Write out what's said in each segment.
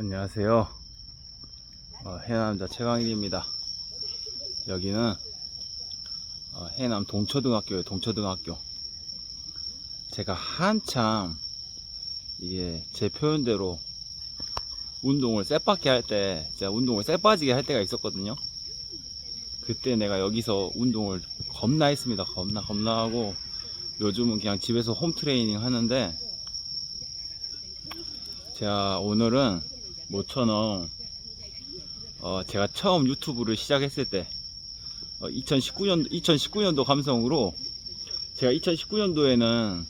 안녕하세요. 어, 해남자 최강일입니다. 여기는 어, 해남 동초등학교예요. 동초등학교. 제가 한참 이게 제 표현대로 운동을 쎄빠게 할 때, 제가 운동을 쎄빠지게 할 때가 있었거든요. 그때 내가 여기서 운동을 겁나 했습니다. 겁나 겁나 하고 요즘은 그냥 집에서 홈 트레이닝 하는데 제가 오늘은 모처럼 어, 제가 처음 유튜브를 시작했을 때 2019년 2019년도 감성으로 제가 2019년도에는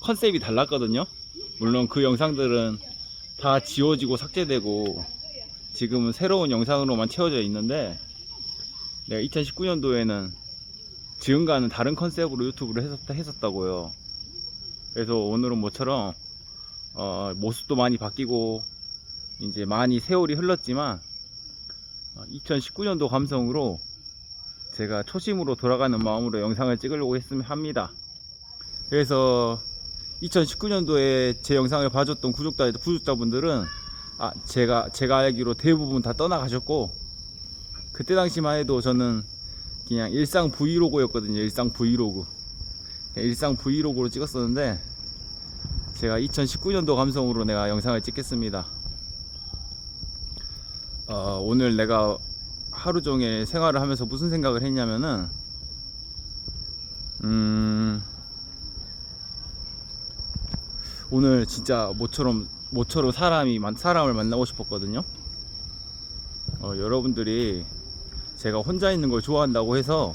컨셉이 달랐거든요. 물론 그 영상들은 다 지워지고 삭제되고 지금은 새로운 영상으로만 채워져 있는데 내가 2019년도에는 지금과는 다른 컨셉으로 유튜브를 했었다, 했었다고요. 그래서 오늘은 모처럼 어, 모습도 많이 바뀌고 이제 많이 세월이 흘렀지만 2019년도 감성으로 제가 초심으로 돌아가는 마음으로 영상을 찍으려고 했으면 합니다. 그래서 2019년도에 제 영상을 봐줬던 구독자 구독자분들은 아 제가 제가 알기로 대부분 다 떠나가셨고 그때 당시만 해도 저는 그냥 일상 브이로그였거든요. 일상 브이로그. 일상 브이로그로 찍었었는데 제가 2019년도 감성으로 내가 영상을 찍겠습니다. 어, 오늘 내가 하루 종일 생활을 하면서 무슨 생각을 했냐면은, 음, 오늘 진짜 모처럼, 모처럼 사람이, 만- 사람을 만나고 싶었거든요. 어, 여러분들이 제가 혼자 있는 걸 좋아한다고 해서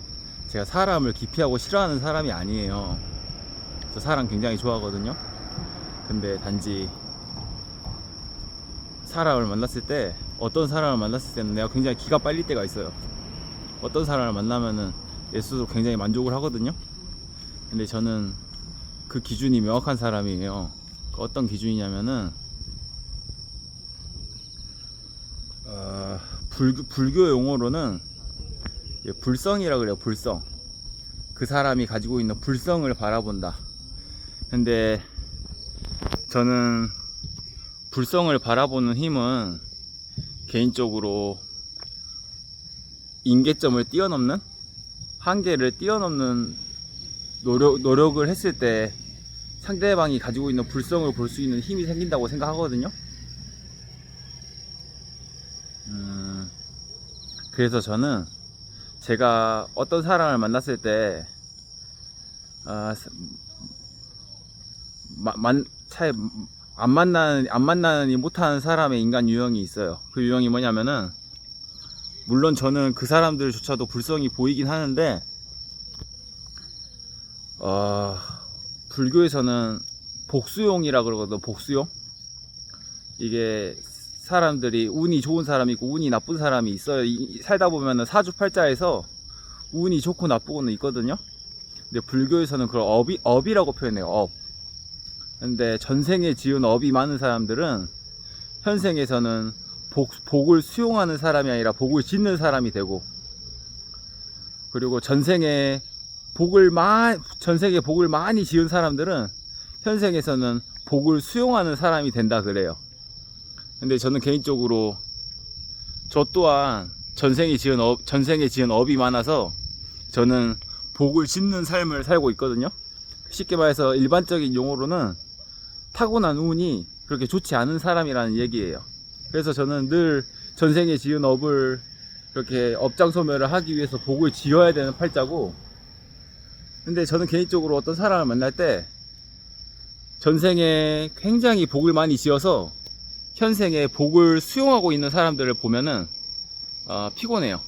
제가 사람을 기피하고 싫어하는 사람이 아니에요. 저 사람 굉장히 좋아하거든요. 근데 단지 사람을 만났을 때 어떤 사람을 만났을 때는 내가 굉장히 기가 빨릴 때가 있어요. 어떤 사람을 만나면은 내 스스로 굉장히 만족을 하거든요. 근데 저는 그 기준이 명확한 사람이에요. 그 어떤 기준이냐면은 어, 불교, 불교 용어로는 예, 불성이라 그래요. 불성. 그 사람이 가지고 있는 불성을 바라본다. 근데 저는 불성을 바라보는 힘은 개인적으로 인계점을 뛰어넘는 한계를 뛰어넘는 노력, 노력을 했을 때 상대방이 가지고 있는 불성을 볼 수 있는 힘이 생긴다고 생각하거든요. 음, 그래서 저는 제가 어떤 사람을 만났을 때, 아, 마, 만, 차에 안 만나는 안 만나니 못하는 사람의 인간 유형이 있어요. 그 유형이 뭐냐면은 물론 저는 그 사람들조차도 불성이 보이긴 하는데 어, 불교에서는 복수용이라 그러거든. 복수용. 이게 사람들이 운이 좋은 사람이 있고 운이 나쁜 사람이 있어요. 이- 살다 보면은 사주팔자에서 운이 좋고 나쁘고는 있거든요. 근데 불교에서는 그걸 업이 업이라고 표현해요. 업. 근데 전생에 지은 업이 많은 사람들은 현생에서는 복, 복을 수용하는 사람이 아니라 복을 짓는 사람이 되고 그리고 전생에 복을 마, 전생에 복을 많이 지은 사람들은 현생에서는 복을 수용하는 사람이 된다 그래요. 근데 저는 개인적으로 저 또한 전생에 지은 업, 전생에 지은 업이 많아서 저는 복을 짓는 삶을 살고 있거든요. 쉽게 말해서 일반적인 용어로는 타고난 운이 그렇게 좋지 않은 사람이라는 얘기예요. 그래서 저는 늘 전생에 지은 업을 이렇게 업장 소멸을 하기 위해서 복을 지어야 되는 팔자고 근데 저는 개인적으로 어떤 사람을 만날 때 전생에 굉장히 복을 많이 지어서 현생에 복을 수용하고 있는 사람들을 보면은 어, 피곤해요.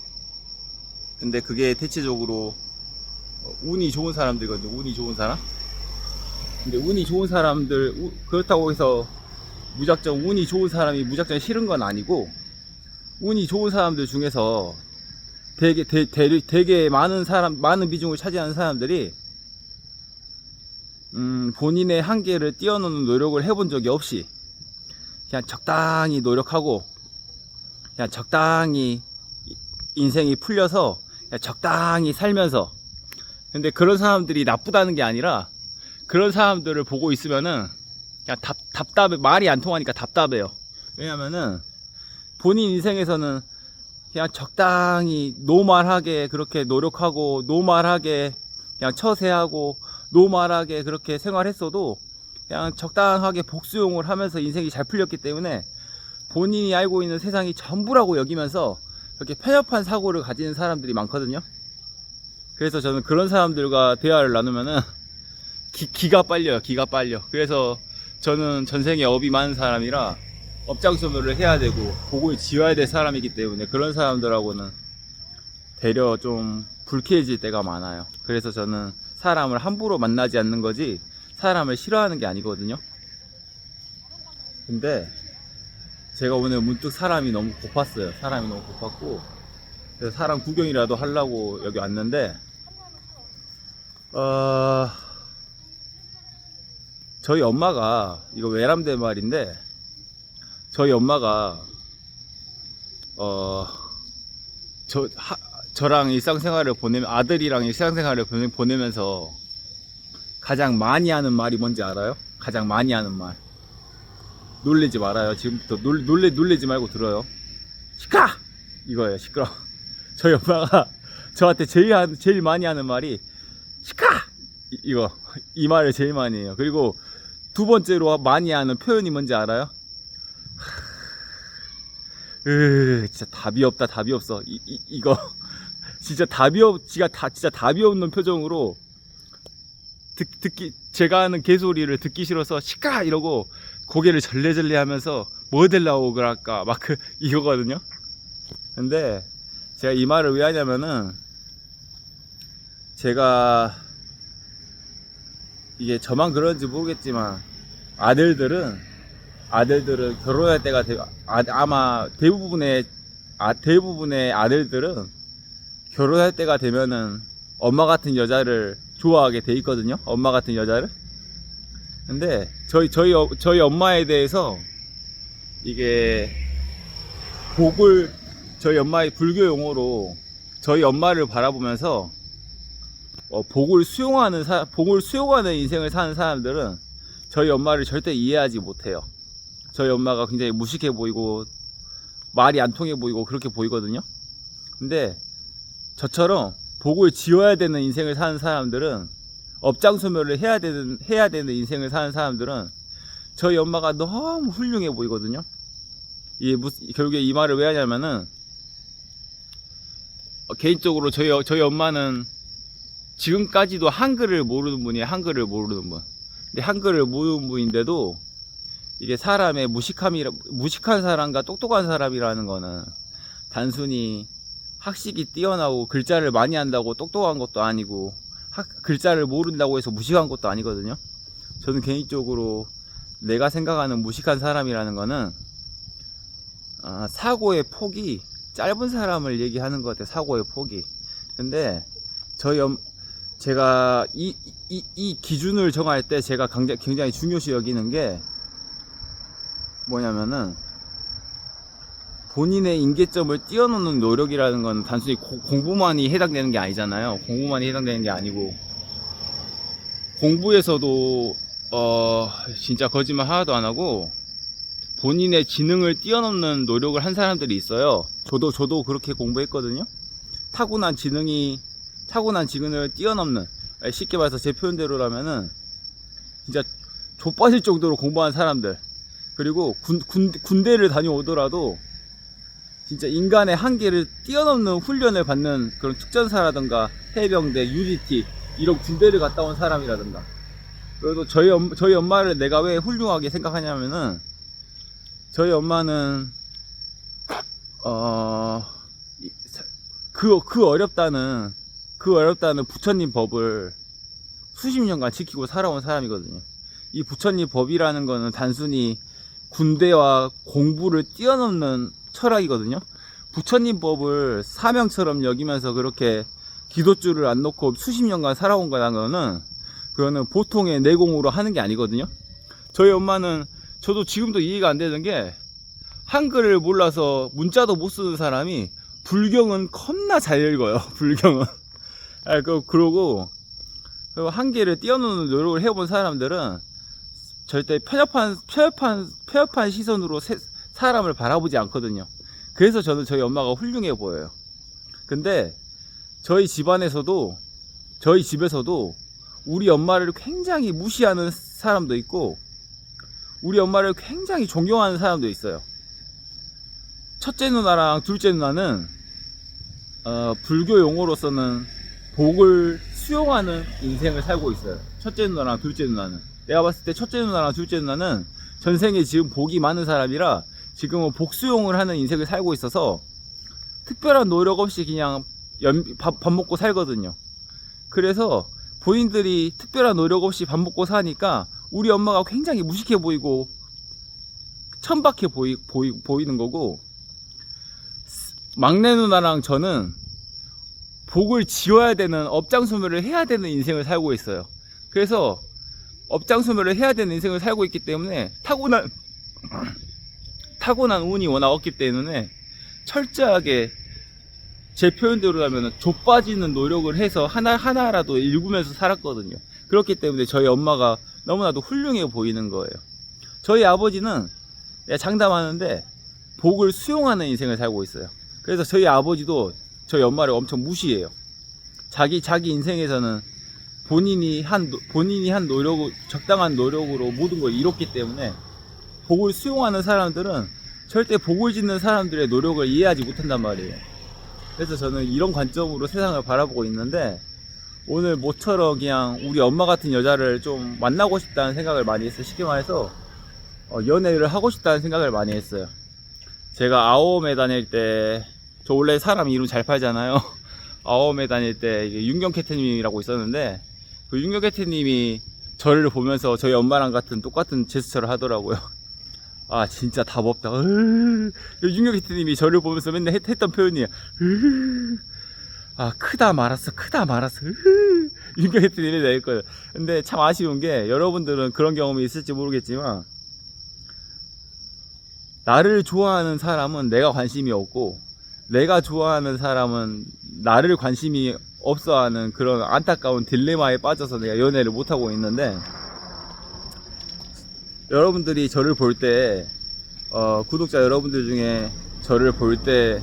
근데 그게 대체적으로 어, 운이 좋은 사람들이거든요. 운이 좋은 사람. 근데 운이 좋은 사람들 우- 그렇다고 해서 무작정 운이 좋은 사람이 무작정 싫은 건 아니고 운이 좋은 사람들 중에서 되게 대, 대, 되게 많은 사람 많은 비중을 차지하는 사람들이 음, 본인의 한계를 뛰어넘는 노력을 해본 적이 없이 그냥 적당히 노력하고 그냥 적당히 이- 인생이 풀려서 그냥 적당히 살면서 근데 그런 사람들이 나쁘다는 게 아니라 그런 사람들을 보고 있으면은 그냥 답, 답답해 말이 안 통하니까 답답해요. 왜냐면은 본인 인생에서는 그냥 적당히 노말하게 그렇게 노력하고 노말하게 그냥 처세하고 노말하게 그렇게 생활했어도 그냥 적당하게 복수용을 하면서 인생이 잘 풀렸기 때문에 본인이 알고 있는 세상이 전부라고 여기면서 그렇게 편협한 사고를 가지는 사람들이 많거든요. 그래서 저는 그런 사람들과 대화를 나누면은 기, 기가 빨려요. 기가 빨려. 그래서 저는 전생에 업이 많은 사람이라 업장 소멸을 해야 되고 복을 지어야 될 사람이기 때문에 그런 사람들하고는 되려 좀 불쾌해질 때가 많아요. 그래서 저는 사람을 함부로 만나지 않는 거지 사람을 싫어하는 게 아니거든요. 근데 제가 오늘 문득 사람이 너무 고팠어요. 사람이 너무 고팠고 그래서 사람 구경이라도 하려고 여기 왔는데 어... 저희 엄마가 이거 외람된 말인데 저희 엄마가 어 저 저랑 일상생활을 보내면 아들이랑 일상생활을 보내- 보내면서 가장 많이 하는 말이 뭔지 알아요? 가장 많이 하는 말. 놀리지 말아요. 지금부터 놀, 놀래 놀리지 말고 들어요. 시끄러! 이거예요. 시끄러. 저희 엄마가 저한테 제일 하- 제일 많이 하는 말이 이- 이거. 이 말을 제일 많이 해요. 그리고 두 번째로 많이 하는 표현이 뭔지 알아요? 으, 진짜 답이 없다, 답이 없어. 이, 이, 이거. 진짜 답이 없, 지가 다, 진짜 답이 없는 표정으로 듣, 듣기, 제가 하는 개소리를 듣기 싫어서 시끄라! 이러고 고개를 절레절레 하면서 뭐 되려고 그럴까? 막 그, 이거거든요? 근데 제가 이 말을 왜 하냐면은 제가 이게 저만 그런지 모르겠지만 아들들은 아들들은 결혼할 때가 되, 아, 아마 대부분의 아, 대부분의 아들들은 결혼할 때가 되면은 엄마 같은 여자를 좋아하게 돼 있거든요. 엄마 같은 여자를. 근데 저희 저희 어- 저희 엄마에 대해서 이게 복을 저희 엄마의 불교 용어로 저희 엄마를 바라보면서 어, 복을 수용하는 사, 복을 수용하는 인생을 사는 사람들은 저희 엄마를 절대 이해하지 못해요. 저희 엄마가 굉장히 무식해 보이고 말이 안 통해 보이고 그렇게 보이거든요. 근데 저처럼 복을 지어야 되는 인생을 사는 사람들은 업장 소멸을 해야 되는 해야 되는 인생을 사는 사람들은 저희 엄마가 너무 훌륭해 보이거든요. 이 결국에 이 말을 왜 하냐면은 어, 개인적으로 저희 어- 저희 엄마는 지금까지도 한글을 모르는 분이에요. 한글을 모르는 분. 근데 한글을 모르는 분인데도 이게 사람의 무식함이 무식한 사람과 똑똑한 사람이라는 거는 단순히 학식이 뛰어나고 글자를 많이 한다고 똑똑한 것도 아니고 학- 글자를 모른다고 해서 무식한 것도 아니거든요. 저는 개인적으로 내가 생각하는 무식한 사람이라는 거는 아, 사고의 폭이 짧은 사람을 얘기하는 것 같아요. 사고의 폭이. 근데 저희 엄, 제가 이, 이, 이 기준을 정할 때 제가 굉장히, 굉장히 중요시 여기는 게 뭐냐면은 본인의 인계점을 뛰어넘는 노력이라는 건 단순히 고- 공부만이 해당되는 게 아니잖아요. 공부만이 해당되는 게 아니고 공부에서도 어 진짜 거짓말 하나도 안 하고 본인의 지능을 뛰어넘는 노력을 한 사람들이 있어요. 저도 저도 그렇게 공부했거든요. 타고난 지능이 타고난 지능을 뛰어넘는 쉽게 말해서 제 표현대로라면은 진짜 좆빠질 정도로 공부한 사람들 그리고 군, 군, 군대를 다녀오더라도 진짜 인간의 한계를 뛰어넘는 훈련을 받는 그런 특전사라든가 해병대, UDT 이런 군대를 갔다 온 사람이라든가. 그래도 저희, 엄, 저희 엄마를 내가 왜 훌륭하게 생각하냐면은 저희 엄마는 어, 그, 그 어렵다는 그 어렵다는 부처님 법을 수십 년간 지키고 살아온 사람이거든요. 이 부처님 법이라는 거는 단순히 군대와 공부를 뛰어넘는 철학이거든요. 부처님 법을 사명처럼 여기면서 그렇게 기도줄을 안 놓고 수십 년간 살아온 거는 그거는 보통의 내공으로 하는 게 아니거든요. 저희 엄마는 저도 지금도 이해가 안 되는 게 한글을 몰라서 문자도 못 쓰는 사람이 불경은 겁나 잘 읽어요. 불경은. 아, 그, 그러고, 한계를 뛰어넘는 노력을 해본 사람들은 절대 편협한, 편협한, 편협한 시선으로 세- 사람을 바라보지 않거든요. 그래서 저는 저희 엄마가 훌륭해 보여요. 근데 저희 집안에서도 저희 집에서도 우리 엄마를 굉장히 무시하는 사람도 있고 우리 엄마를 굉장히 존경하는 사람도 있어요. 첫째 누나랑 둘째 누나는 어, 불교 용어로서는 복을 수용하는 인생을 살고 있어요. 첫째 누나랑 둘째 누나는. 내가 봤을 때 첫째 누나랑 둘째 누나는 전생에 지금 복이 많은 사람이라 지금은 복수용을 하는 인생을 살고 있어서 특별한 노력 없이 그냥 연- 밥, 밥 먹고 살거든요. 그래서 본인들이 특별한 노력 없이 밥 먹고 사니까 우리 엄마가 굉장히 무식해 보이고 천박해 보이, 보이, 보이는 거고 막내 누나랑 저는 복을 지어야 되는 업장소멸을 해야 되는 인생을 살고 있어요. 그래서 업장소멸을 해야 되는 인생을 살고 있기 때문에 타고난 타고난 운이 워낙 없기 때문에 철저하게 제 표현대로라면 좁빠지는 노력을 해서 하나 하나라도 읽으면서 살았거든요. 그렇기 때문에 저희 엄마가 너무나도 훌륭해 보이는 거예요. 저희 아버지는 장담하는데 복을 수용하는 인생을 살고 있어요. 그래서 저희 아버지도 저희 엄마를 엄청 무시해요. 자기 자기 인생에서는 본인이 한 노- 본인이 한 노력 적당한 노력으로 모든 걸 이뤘기 때문에 복을 수용하는 사람들은 절대 복을 짓는 사람들의 노력을 이해하지 못한단 말이에요. 그래서 저는 이런 관점으로 세상을 바라보고 있는데 오늘 모처럼 그냥 우리 엄마 같은 여자를 좀 만나고 싶다는 생각을 많이 했어요. 쉽게 말해서 어, 연애를 하고 싶다는 생각을 많이 했어요. 제가 아오메 다닐 때 저 원래 사람 이름 잘 팔잖아요. 아오메 다닐 때 이게 윤경 캐트님이라고 있었는데 그 윤경 캐트님이 저를 보면서 저희 엄마랑 같은 똑같은 제스처를 하더라고요. 아 진짜 답 없다. 으으으. 윤경 캐트님이 저를 보면서 맨날 했, 했던 표현이에요. 아 크다 말았어 크다 말았어 으으으. 윤경 캐트님이 낼 거예요. 근데 참 아쉬운 게 여러분들은 그런 경험이 있을지 모르겠지만 나를 좋아하는 사람은 내가 관심이 없고 내가 좋아하는 사람은 나를 관심이 없어하는 그런 안타까운 딜레마에 빠져서 내가 연애를 못하고 있는데 여러분들이 저를 볼때 어, 구독자 여러분들 중에 저를 볼 때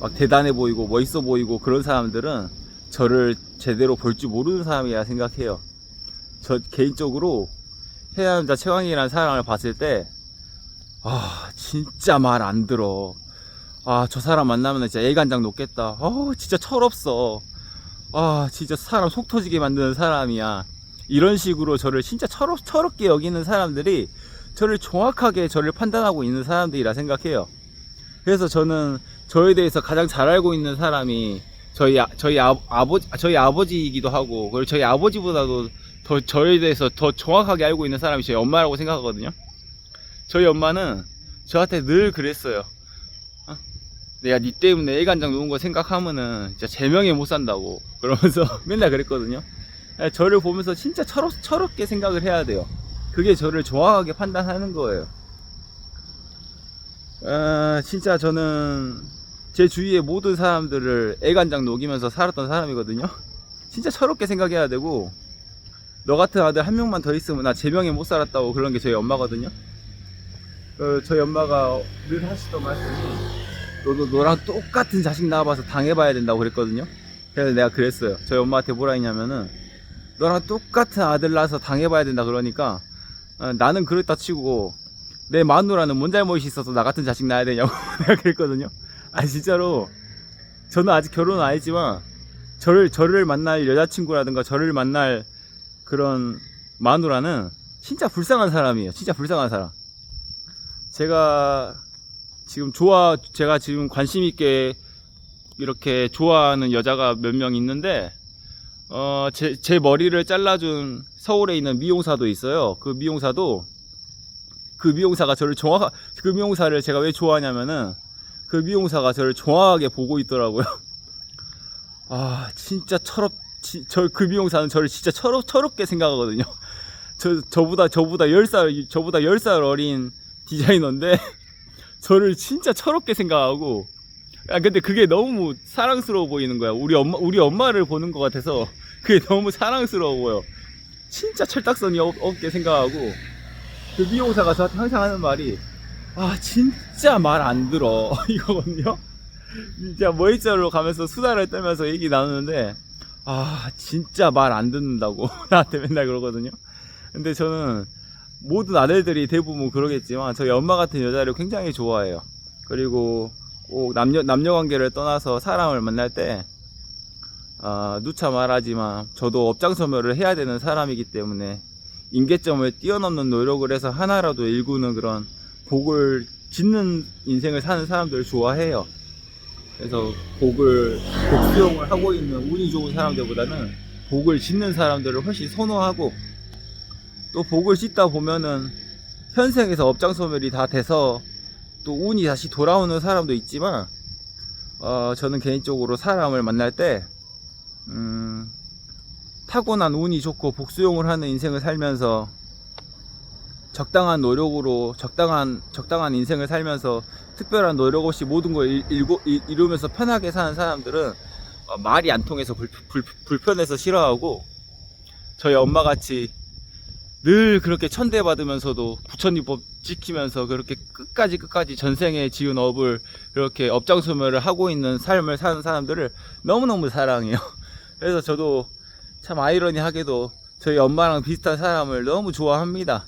막 대단해 보이고 멋있어 보이고 그런 사람들은 저를 제대로 볼 줄 모르는 사람이라 생각해요. 저 개인적으로 해남자 최강이라는 사람을 봤을 때 아, 진짜 말 안 들어. 아, 저 사람 만나면 진짜 애간장 녹겠다. 어, 진짜 철없어. 아, 진짜 사람 속 터지게 만드는 사람이야. 이런 식으로 저를 진짜 철없, 철없게 여기는 사람들이 저를 정확하게 저를 판단하고 있는 사람들이라 생각해요. 그래서 저는 저에 대해서 가장 잘 알고 있는 사람이 저희, 아, 저희 아, 아버지, 저희 아버지이기도 하고, 그리고 저희 아버지보다도 더 저에 대해서 더 정확하게 알고 있는 사람이 저희 엄마라고 생각하거든요. 저희 엄마는 저한테 늘 그랬어요. 어? 내가 니 때문에 애간장 놓은 거 생각하면은 진짜 제명에 못 산다고 그러면서 맨날 그랬거든요. 예, 저를 보면서 진짜 철없, 철없게 생각을 해야 돼요. 그게 저를 정확하게 판단하는 거예요. 아, 진짜 저는 제 주위의 모든 사람들을 애간장 녹이면서 살았던 사람이거든요. 진짜 철없게 생각해야 되고 너 같은 아들 한 명만 더 있으면 나 제명에 못 살았다고 그런 게 저희 엄마거든요. 어, 저희 엄마가 늘 하시던 말씀이 너도 너랑 똑같은 자식 낳아봐서 당해봐야 된다고 그랬거든요. 그래서 내가 그랬어요. 저희 엄마한테 뭐라 했냐면은 너랑 똑같은 아들 낳아서 당해봐야 된다 그러니까 어, 나는 그랬다 치고 내 마누라는 뭔 잘못이 있어서 나 같은 자식 낳아야 되냐고 내가 그랬거든요. 아 진짜로 저는 아직 결혼은 안 했지만 저를 저를 만날 여자친구라든가 저를 만날 그런 마누라는 진짜 불쌍한 사람이에요. 진짜 불쌍한 사람. 제가 지금 좋아 제가 지금 관심 있게 이렇게 좋아하는 여자가 몇 명 있는데 어 제 제 머리를 잘라준 서울에 있는 미용사도 있어요. 그 미용사도 그 미용사가 저를 정확 그 미용사를 제가 왜 좋아하냐면은 그 미용사가 저를 정확하게 보고 있더라고요. 아 진짜 철없 저 그 미용사는 저를 진짜 철없 철없게 생각하거든요. 저 저보다 저보다 10살 저보다 10살 어린 디자이너인데 저를 진짜 철없게 생각하고 아 근데 그게 너무 사랑스러워 보이는 거야. 우리 엄마 우리 엄마를 보는 것 같아서 그게 너무 사랑스러워 보여. 진짜 철딱선이 없, 없게 생각하고 그 미용사가 저한테 항상 하는 말이 아 진짜 말 안 들어. 이거거든요. 진짜 모히자로 가면서 수다를 떨면서 얘기 나누는데 아 진짜 말 안 듣는다고. 나한테 맨날 그러거든요. 근데 저는 모든 아들들이 대부분 그러겠지만 저희 엄마 같은 여자를 굉장히 좋아해요 그리고 꼭 남녀 남녀 관계를 떠나서 사람을 만날 때 아, 누차 말하지만 저도 업장소멸을 해야 되는 사람이기 때문에 임계점을 뛰어넘는 노력을 해서 하나라도 일구는 그런 복을 짓는 인생을 사는 사람들을 좋아해요. 그래서 복을 복수용을 하고 있는 운이 좋은 사람들보다는 복을 짓는 사람들을 훨씬 선호하고 또 복을 짓다 보면은 현생에서 업장소멸이 다 돼서 또 운이 다시 돌아오는 사람도 있지만 어, 저는 개인적으로 사람을 만날 때 음, 타고난 운이 좋고 복수용을 하는 인생을 살면서 적당한 노력으로 적당한 적당한 인생을 살면서 특별한 노력 없이 모든 걸 일, 일, 이루면서 편하게 사는 사람들은 어, 말이 안 통해서 불, 불, 불편해서 싫어하고 저희 엄마 같이 늘 그렇게 천대받으면서도 부처님법 지키면서 그렇게 끝까지 끝까지 전생에 지은 업을 그렇게 업장소멸을 하고 있는 삶을 사는 사람들을 너무너무 사랑해요. 그래서 저도 참 아이러니하게도 저희 엄마랑 비슷한 사람을 너무 좋아합니다.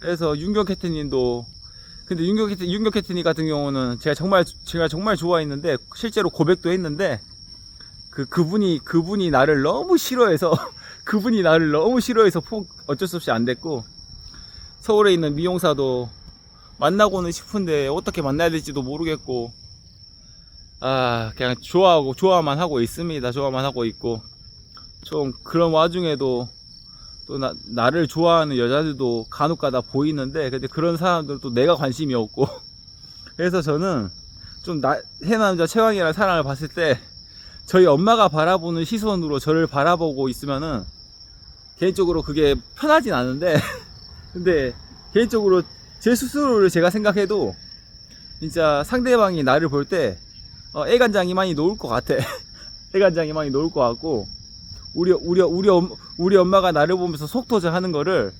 그래서 윤경 캐트님도 근데 윤경 캐트 윤경 캐트님 같은 경우는 제가 정말 제가 정말 좋아했는데 실제로 고백도 했는데 그 그분이 그분이 나를 너무 싫어해서 그분이 나를 너무 싫어해서 폭 어쩔 수 없이 안 됐고 서울에 있는 미용사도 만나고는 싶은데 어떻게 만나야 될지도 모르겠고 아 그냥 좋아하고 좋아만 하고 있습니다. 좋아만 하고 있고. 좀 그런 와중에도 또 나, 나를 좋아하는 여자들도 간혹가다 보이는데 근데 그런 사람들은 또 내가 관심이 없고. 그래서 저는 좀 나, 해남자 최왕이라는 사람을 봤을 때 저희 엄마가 바라보는 시선으로 저를 바라보고 있으면은 개인적으로 그게 편하진 않은데 근데 개인적으로 제 스스로를 제가 생각해도 진짜 상대방이 나를 볼때 어, 애간장이 많이 놓을 것 같아 애간장이 많이 놓을 것 같고 우리 우리 우리 엄, 우리 엄마가 나를 보면서 속 터져 하는 거를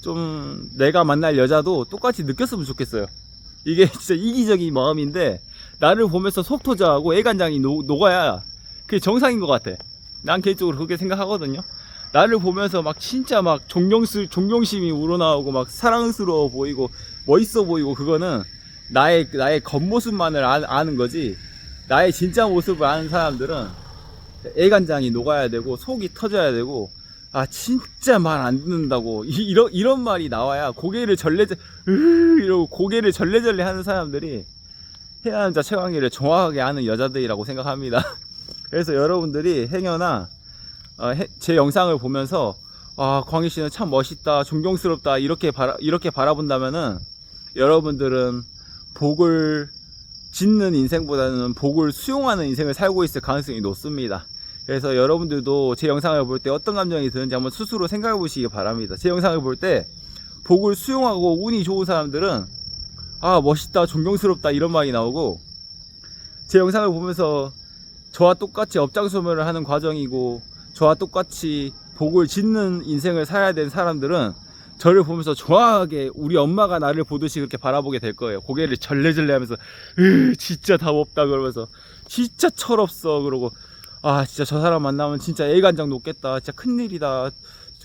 좀 내가 만날 여자도 똑같이 느꼈으면 좋겠어요. 이게 진짜 이기적인 마음인데 나를 보면서 속 터져하고 애간장이 녹, 녹아야 그게 정상인 것 같아. 난 개인적으로 그렇게 생각하거든요. 나를 보면서 막 진짜 막 존경스 존경심이 우러나오고 막 사랑스러워 보이고 멋있어 보이고 그거는 나의 나의 겉모습만을 아, 아는 거지 나의 진짜 모습을 아는 사람들은 애간장이 녹아야 되고 속이 터져야 되고 아 진짜 말 안 듣는다고 이, 이런 이런 말이 나와야 고개를 절레절 으 이러고 고개를 절레절레 하는 사람들이 해남자 최강희를 정확하게 아는 여자들이라고 생각합니다. 그래서 여러분들이 행여나 어, 해- 제 영상을 보면서 아 광희 씨는 참 멋있다 존경스럽다 이렇게 바라 이렇게 바라본다면은 여러분들은 복을 짓는 인생보다는 복을 수용하는 인생을 살고 있을 가능성이 높습니다. 그래서 여러분들도 제 영상을 볼 때 어떤 감정이 드는지 한번 스스로 생각해 보시기 바랍니다. 제 영상을 볼 때 복을 수용하고 운이 좋은 사람들은 아 멋있다 존경스럽다 이런 말이 나오고 제 영상을 보면서 저와 똑같이 업장소멸을 하는 과정이고 저와 똑같이 복을 짓는 인생을 살아야 되는 사람들은 저를 보면서 정확하게 우리 엄마가 나를 보듯이 그렇게 바라보게 될 거예요. 고개를 절레절레 하면서 으 진짜 답 없다 그러면서 진짜 철없어 그러고 아 진짜 저 사람 만나면 진짜 애간장 녹겠다 진짜 큰일이다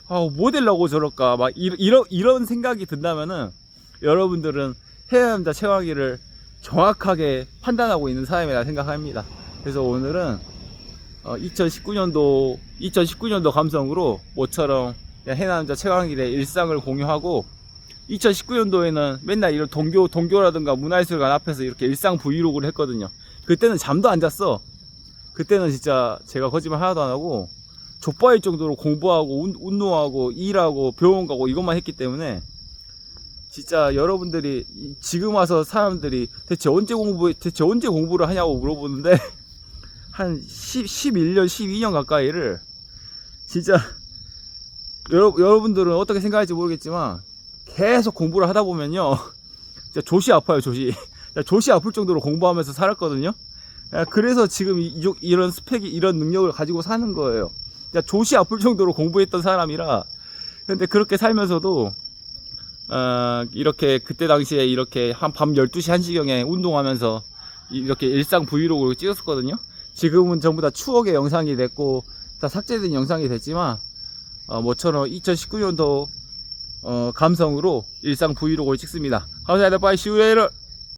아뭐 되려고 저럴까 막 이, 이런 이런 생각이 든다면은 여러분들은 해야남자 최왕이를 정확하게 판단하고 있는 사람이라 생각합니다. 그래서 오늘은 어, 2019년도 2019년도 감성으로 모처럼 해남자 최강일의 일상을 공유하고 2019년도에는 맨날 이런 동교 동교라든가 문화예술관 앞에서 이렇게 일상 브이로그를 했거든요. 그때는 잠도 안 잤어. 그때는 진짜 제가 거짓말 하나도 안 하고 족바일 정도로 공부하고 운, 운동하고 일하고 병원 가고 이것만 했기 때문에 진짜 여러분들이 이- 지금 와서 사람들이 대체 언제 공부 대체 언제 공부를 하냐고 물어보는데 한 10, 11년 12년 가까이를 진짜 여러, 여러분들은 어떻게 생각할지 모르겠지만 계속 공부를 하다 보면요. 진짜 조시 아파요 조시. 조시 아플 정도로 공부하면서 살았거든요. 야, 그래서 지금 이, 이- 이런 스펙이 이런 능력을 가지고 사는 거예요. 조시 아플 정도로 공부했던 사람이라 근데 그렇게 살면서도 어, 이렇게 그때 당시에 이렇게 한 밤 12시 1시경에 운동하면서 이렇게 일상 브이로그를 찍었었거든요. 지금은 전부 다 추억의 영상이 됐고 다 삭제된 영상이 됐지만 어, 모처럼 2019년도 어, 감성으로 일상 브이로그를 찍습니다. 감사합니다. 빠이 시우에러